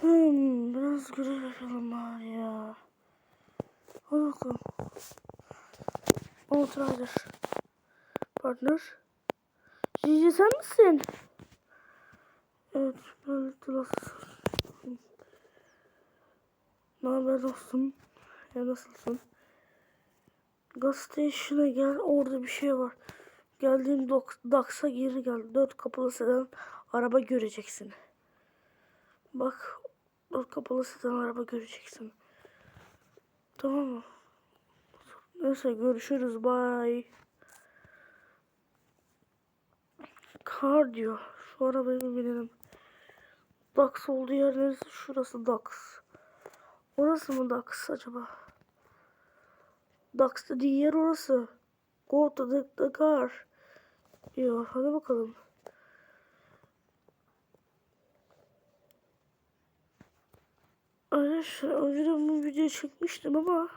Hmm, biraz görev yapalım bari ya. Hadi bakalım. Rider. Partner. Cici sen misin? Evet, ben nasılsın? Ne haber dostum? Ya nasılsın? Gas station'a gel, orada bir şey var. Geldiğin Dax'a geri gel. Dört kapılı sedan araba göreceksin. Bak, dört kapılı sedan araba göreceksin. Tamam mı? Neyse görüşürüz. Bye. Kar diyor. Şu arabaya bir binelim. Dax olduğu yer neresi? Şurası Dax. Orası mı Dax acaba? Dax dediği yer orası. Go to the, the car. Diyor. Hadi bakalım. Arkadaşlar önceden bu videoyu çekmiştim ama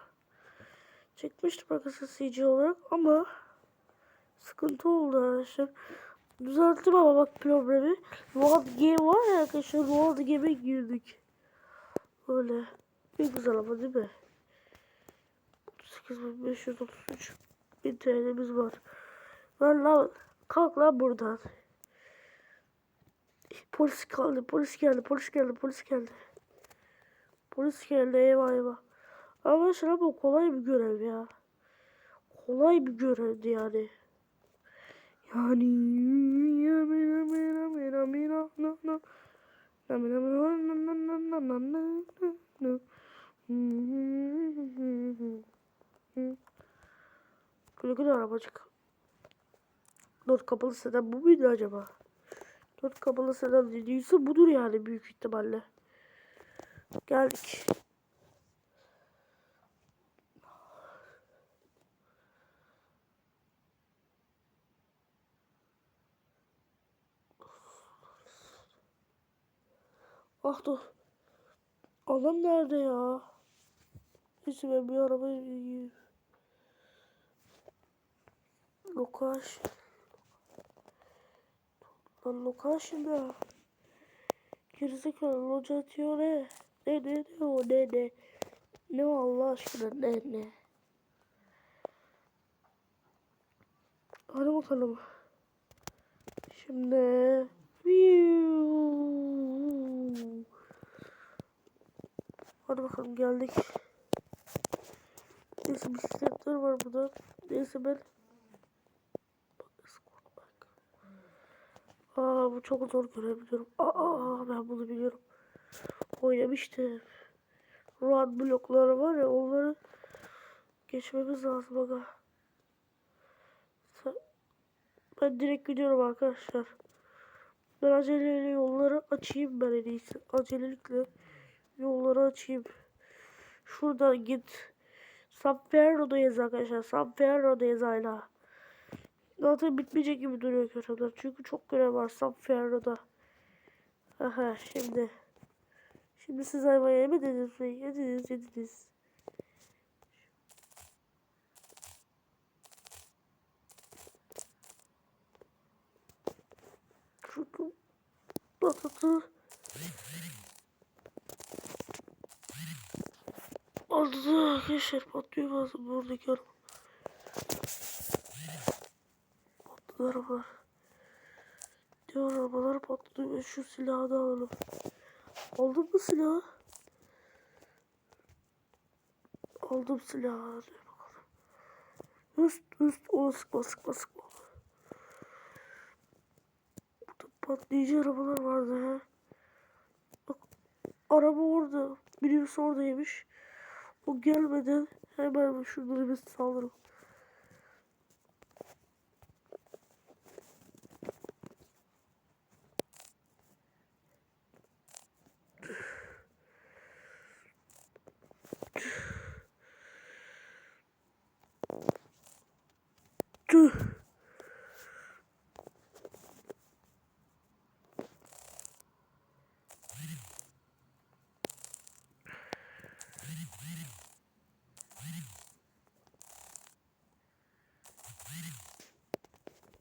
çekmiştim arkadaşlar CG olarak ama sıkıntı oldu arkadaşlar. Düzelttim ama bak problemi. Load Game var ya arkadaşlar Load Game'e girdik. Öyle. Ne güzel ama değil mi? 8533 bin TL'miz var. Ver lan. Kalk lan buradan. Polis geldi, polis geldi, polis geldi, polis geldi. Polis geldi, eyvah eyvah. Arkadaşlar bu kolay bir görev ya. Kolay bir görevdi yani. Yani ya mira mira mira mira na na na mira mira na na na na na na na Güle güle arabacık. Dört kapılı sedan bu muydu acaba? Dört kapılı sedan dediyse budur yani büyük ihtimalle. Geldik. Ah dur. Adam nerede ya? Neyse ben bir arabaya bineyim. Lokaş. Lan lokaş ne? Gerizekalı loca atıyor ne? Ne ne ne o ne ne? Ne Allah aşkına ne ne? Hadi bakalım. Şimdi. Hadi bakalım geldik. Neyse bisikletler var burada. Neyse ben Aa bu çok zor görebiliyorum. Aa ben bunu biliyorum. Oynamıştım. Run blokları var ya onları geçmemiz lazım aga. Ben direkt gidiyorum arkadaşlar. Ben aceleyle yolları açayım ben en iyisi. Acelelikle yolları açayım. Şurada git. San Ferro'dayız arkadaşlar. San Ferro'dayız hala. Zaten bitmeyecek gibi duruyor görevler. Çünkü çok görev var San Ferro'da. Aha şimdi. Şimdi siz hayvan yemediniz mi? Yediniz yediniz. Çünkü Batatı Aldı arkadaşlar patlıyor bazı buradaki araba. Patladı arabalar. Diğer arabalar patlıyor ve şu silahı da alalım. Aldın mı silahı? Aldım silahı. Üst üst ona sıkma sıkma sıkma. Burada patlayıcı arabalar vardı ha. Bak araba orada. Minibüs oradaymış. O gelmeden hemen şunları biz saldıralım.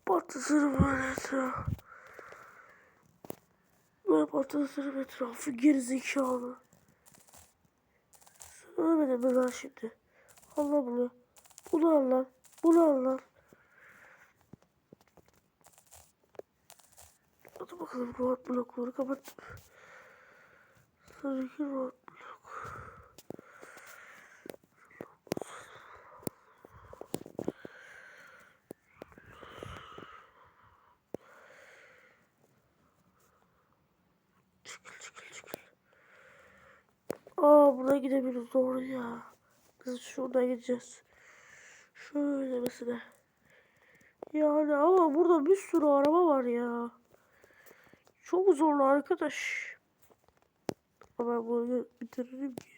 Patlatırım böyle ya. Ben Teleportasyon etrafı gerizekalı. Sen ölmedin mi lan şimdi? Allah bunu. Bunu al lan. Bunu al lan. Hadi bakalım rahat blokları kapat. Sarıkı rahat Aa buraya gidebiliriz doğru ya. Biz şuradan gideceğiz. Şöyle mesela. Yani ama burada bir sürü araba var ya. Çok zorlu arkadaş. Ama bunu bitiririm ki.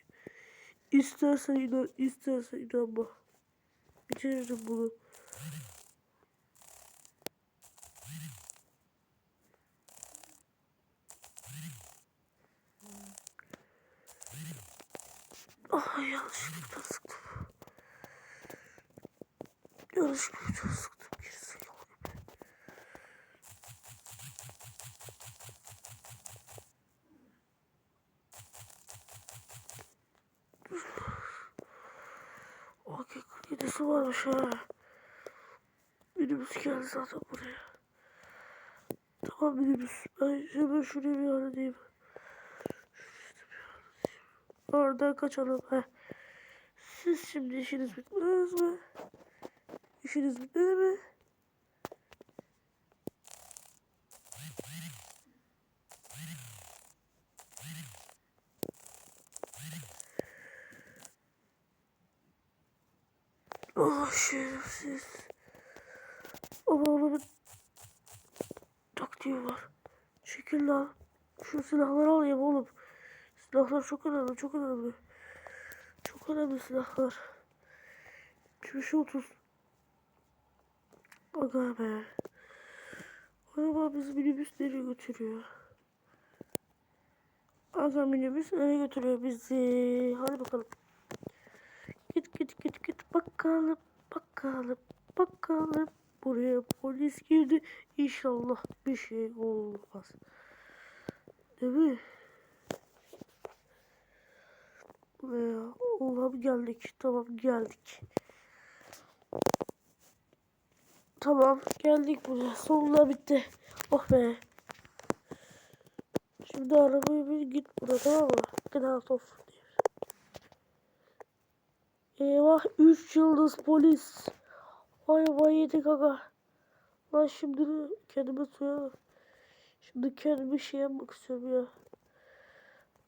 İstersen inan, istersen inanma. Bitiririm bunu. Ah yanlışlıkla sıktım. Yanlışlıkla sıktım. Gerizekalı gibi. Okey 47'si varmış ha. Minibüs geldi zaten buraya. Tamam minibüs. Ben hemen şuraya bir halledeyim. Oradan kaçalım. Heh. Siz şimdi işiniz bitmez mi? İşiniz bitmedi mi? Oh şerefsiz. Ama onun taktiği var. Çekil lan. Şu silahları alayım oğlum. Silahlar çok önemli, çok önemli. Çok önemli silahlar. Şu şu otuz. Aga be. Acaba bizi minibüs nereye götürüyor? Aga minibüs nereye götürüyor bizi? Hadi bakalım. Git git git git bakalım bakalım bakalım. Buraya polis girdi. İnşallah bir şey olmaz. Değil mi? Veya Allah'ım geldik. Tamam geldik. Tamam geldik buraya. Sonunda bitti. Oh be. Şimdi arabayı bir git burada tamam mı? Gıda of. Eyvah 3 yıldız polis. Vay vay yedik aga. Lan şimdi kendime suya Şimdi kendime şey yapmak istiyorum ya.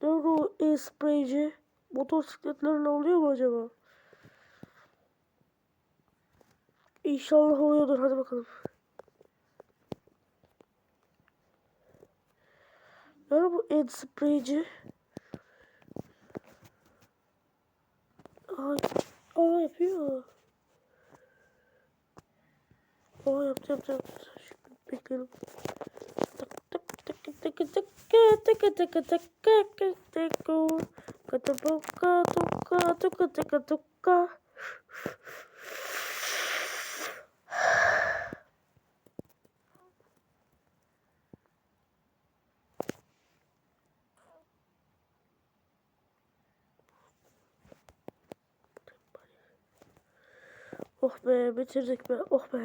Ne o e-spreyci? Motosikletlerle oluyor mu acaba? İnşallah oluyordur. Hadi bakalım. Ne bu el spreyci? Ay, aa yapıyor. Aa yaptı yaptı yaptı. Şimdi bekleyelim. Tak tak tak tak tak tak tak tak tak tak tak tak Kataboka toka toka toka toka. Oh be bitirdik be oh be.